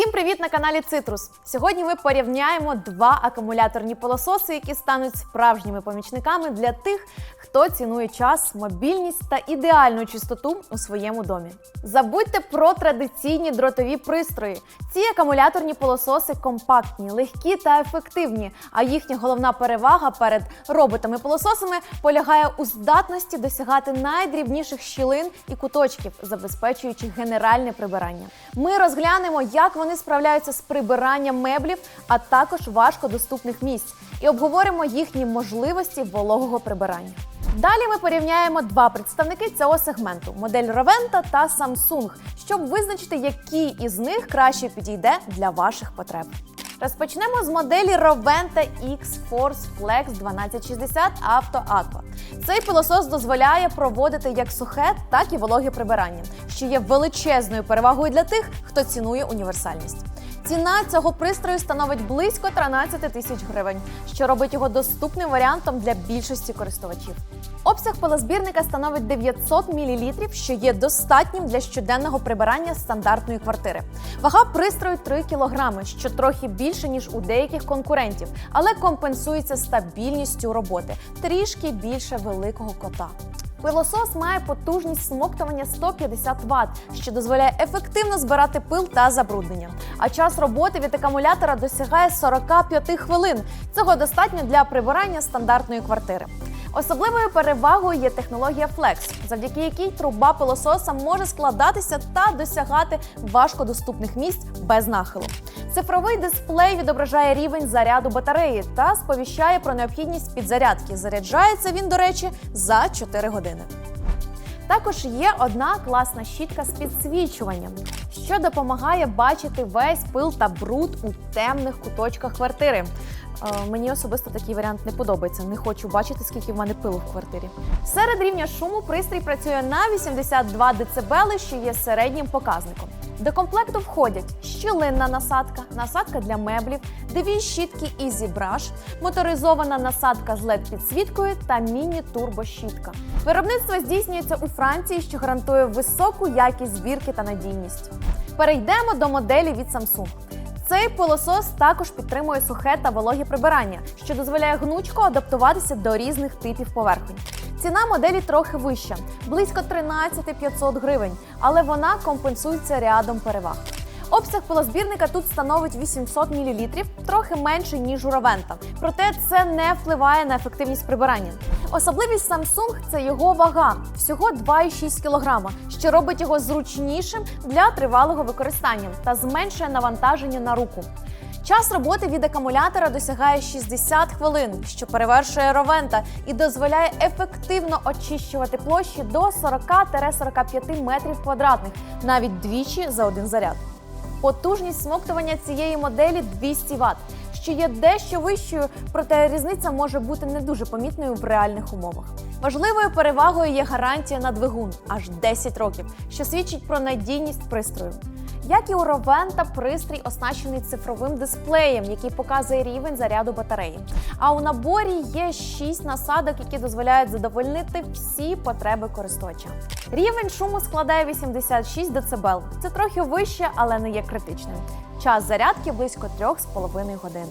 Всім привіт на каналі Цитрус. Сьогодні ми порівняємо два акумуляторні пилососи, які стануть справжніми помічниками для тих, хто цінує час, мобільність та ідеальну чистоту у своєму домі. Забудьте про традиційні дротові пристрої. Ці акумуляторні пилососи компактні, легкі та ефективні. А їхня головна перевага перед роботами-пилососами полягає у здатності досягати найдрібніших щілин і куточків, забезпечуючи генеральне прибирання. Ми розглянемо, як вони справляються з прибиранням меблів, а також важкодоступних місць, і обговоримо їхні можливості вологого прибирання. Далі ми порівняємо два представники цього сегменту: модель Roventa та Samsung, щоб визначити, який із них краще підійде для ваших потреб. Розпочнемо з моделі Roventa X Force Flex 1260 Auto Aqua. Цей пилосос дозволяє проводити як сухе, так і вологе прибирання, що є величезною перевагою для тих, хто цінує універсальність. Ціна цього пристрою становить близько 13 тисяч гривень, що робить його доступним варіантом для більшості користувачів. Обсяг пилозбірника становить 900 мл, що є достатнім для щоденного прибирання стандартної квартири. Вага пристрою 3 кг, що трохи більше ніж у деяких конкурентів, але компенсується стабільністю роботи, трішки більше великого кота. Пилосос має потужність смоктування 150 Вт, що дозволяє ефективно збирати пил та забруднення. А час роботи від акумулятора досягає 45 хвилин. Цього достатньо для прибирання стандартної квартири. Особливою перевагою є технологія Flex, завдяки якій труба пилососа може складатися та досягати важкодоступних місць без нахилу. Цифровий дисплей відображає рівень заряду батареї та сповіщає про необхідність підзарядки. Заряджається він, до речі, за 4 години. Також є одна класна щітка з підсвічуванням, що допомагає бачити весь пил та бруд у темних куточках квартири. Е, Мені особисто такий варіант не подобається. Не хочу бачити, скільки в мене пилу в квартирі. Серед рівня шуму пристрій працює на 82 дБ, що є середнім показником. До комплекту входять щілинна насадка, насадка для меблів, дві щітки Easy Brush, моторизована насадка з led підсвіткою та міні-турбощітка. Виробництво здійснюється у Франції, що гарантує високу якість збірки та надійність. Перейдемо до моделі від Samsung. Цей пилосос також підтримує сухе та вологе прибирання, що дозволяє гнучко адаптуватися до різних типів поверхонь. Ціна моделі трохи вища близько 13 500 гривень, але вона компенсується рядом переваг. Обсяг пилозбірника тут становить 800 мл, трохи менший ніж у Ровента. Проте це не впливає на ефективність прибирання. Особливість Samsung – це його вага всього 2,6 кг, що робить його зручнішим для тривалого використання та зменшує навантаження на руку. Час роботи від акумулятора досягає 60 хвилин, що перевершує Ровента і дозволяє ефективно очищувати площі до 40-45 метрів квадратних, навіть двічі за один заряд. Потужність смоктування цієї моделі 200 Вт, що є дещо вищою, проте різниця може бути не дуже помітною в реальних умовах. Важливою перевагою є гарантія на двигун аж 10 років, що свідчить про надійність пристрою. Як і у Ровента, пристрій оснащений цифровим дисплеєм, який показує рівень заряду батареї. А у наборі є 6 насадок, які дозволяють задовольнити всі потреби користувача. Рівень шуму складає 86 дБ. Це трохи вище, але не є критичним. Час зарядки близько 3,5 годин.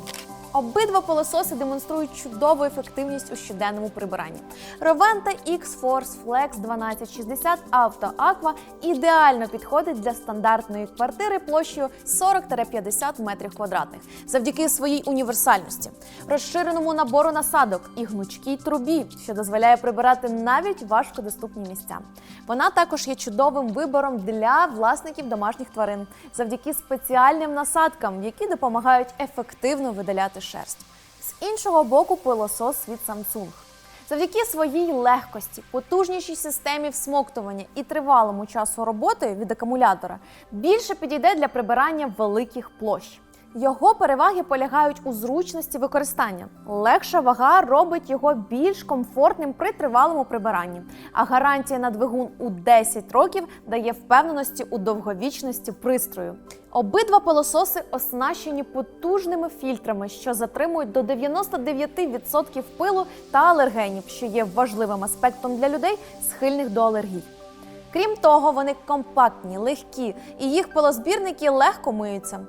Обидва пилососи демонструють чудову ефективність у щоденному прибиранні. Roventa X Force Flex 1260 Auto Aqua ідеально підходить для стандартної квартири площею 40-50 метрів квадратних завдяки своїй універсальності, розширеному набору насадок і гнучкій трубі, що дозволяє прибирати навіть важкодоступні місця. Вона також є чудовим вибором для власників домашніх тварин завдяки спеціальним насадкам, які допомагають ефективно видаляти шерсть. З іншого боку, пилосос від Samsung. Завдяки своїй легкості, потужнішій системі всмоктування і тривалому часу роботи від акумулятора більше підійде для прибирання великих площ. Його переваги полягають у зручності використання. Легша вага робить його більш комфортним при тривалому прибиранні, а гарантія на двигун у 10 років дає впевненості у довговічності пристрою. Обидва пилососи оснащені потужними фільтрами, що затримують до 99% пилу та алергенів, що є важливим аспектом для людей, схильних до алергій. Крім того, вони компактні, легкі і їх пилозбірники легко миються.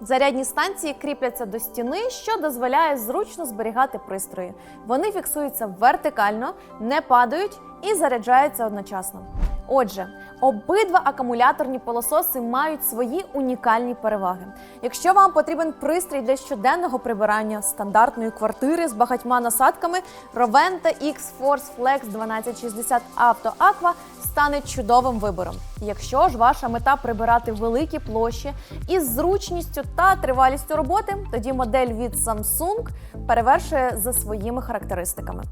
Зарядні станції кріпляться до стіни, що дозволяє зручно зберігати пристрої. Вони фіксуються вертикально, не падають і заряджаються одночасно. Отже, обидва акумуляторні пилососи мають свої унікальні переваги. Якщо вам потрібен пристрій для щоденного прибирання стандартної квартири з багатьма насадками, Roventa X-Force Flex 1260 Auto Aqua стане чудовим вибором. Якщо ж ваша мета прибирати великі площі із зручністю та тривалістю роботи, тоді модель від Samsung перевершує за своїми характеристиками.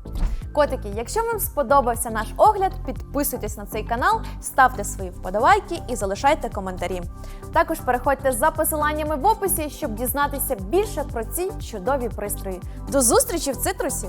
Котики, якщо вам сподобався наш огляд, підписуйтесь на цей канал, ставте свої вподобайки і залишайте коментарі. Також переходьте за посиланнями в описі, щоб дізнатися більше про ці чудові пристрої. До зустрічі в цитрусі!